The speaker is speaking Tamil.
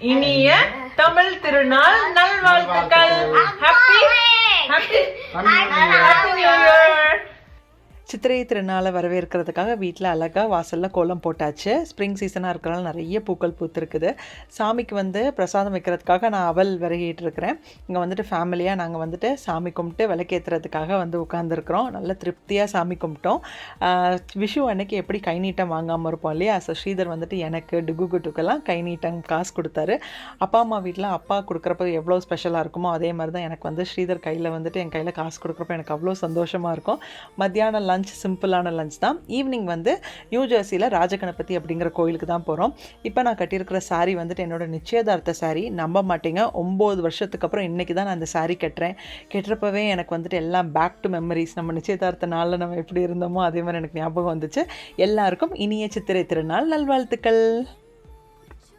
இனிய தமிழ் திருநாள் நல்வாழ்த்துக்கள். ஹாப்பி ஹாப்பி சித்திரை திருநாளை வரவேற்கிறதுக்காக வீட்டில் அழகாக வாசலில் கோலம் போட்டாச்சு. ஸ்ப்ரிங் சீசனாக இருக்கிறனால நிறைய பூக்கள் பூத்துருக்குது. சாமிக்கு வந்து பிரசாதம் வைக்கிறதுக்காக நான் அவல் விறகிட்டு இருக்கிறேன் இங்கே வந்துட்டு ஃபேமிலியாக நாங்கள் வந்துட்டு சாமி கும்பிட்டு விளக்கேற்றுறதுக்காக வந்து உட்காந்துருக்குறோம் நல்ல திருப்தியாக சாமி கும்பிட்டோம். விஷு அன்னைக்கு எப்படி கை நீட்டம் வாங்காமல் இருப்போம் இல்லையா? ஸோ ஸ்ரீதர் வந்துட்டு எனக்கு டுகு குட்டுக்கெல்லாம் கை நீட்டம் காசு கொடுத்தாரு. அப்பா அம்மா வீட்டில் அப்பா கொடுக்குறப்ப எவ்வளோ ஸ்பெஷலாக இருக்குமோ அதே மாதிரி தான் எனக்கு வந்து ஸ்ரீதர் கையில் வந்துட்டு என் கையில் காசு கொடுக்குறப்ப எனக்கு அவ்வளோ சந்தோஷமாக இருக்கும். மத்தியானம் லஞ்ச் சிம்பிளான லஞ்ச் தான். ஈவினிங் வந்து நியூ ஜெர்சியில் ராஜகணபதி அப்படிங்கிற கோயிலுக்கு தான் போகிறோம் இப்போ நான் கட்டியிருக்கிற saree வந்துட்டு என்னோட நிச்சயதார்த்த saree. நம்ப மாட்டேங்க. ஒம்பது வருஷத்துக்கு அப்புறம் இன்றைக்கி தான் நான் அந்த saree கட்டுறேன். கட்டுறப்பவே எனக்கு வந்துட்டு எல்லாம் பேக் டு மெமரிஸ் நம்ம நிச்சயதார்த்த நாளில் நம்ம எப்படி இருந்தோமோ அதே மாதிரி எனக்கு ஞாபகம் வந்துச்சு. எல்லாருக்கும் இனிய சித்திரை திருநாள். நல்வாழ்த்துக்கள்.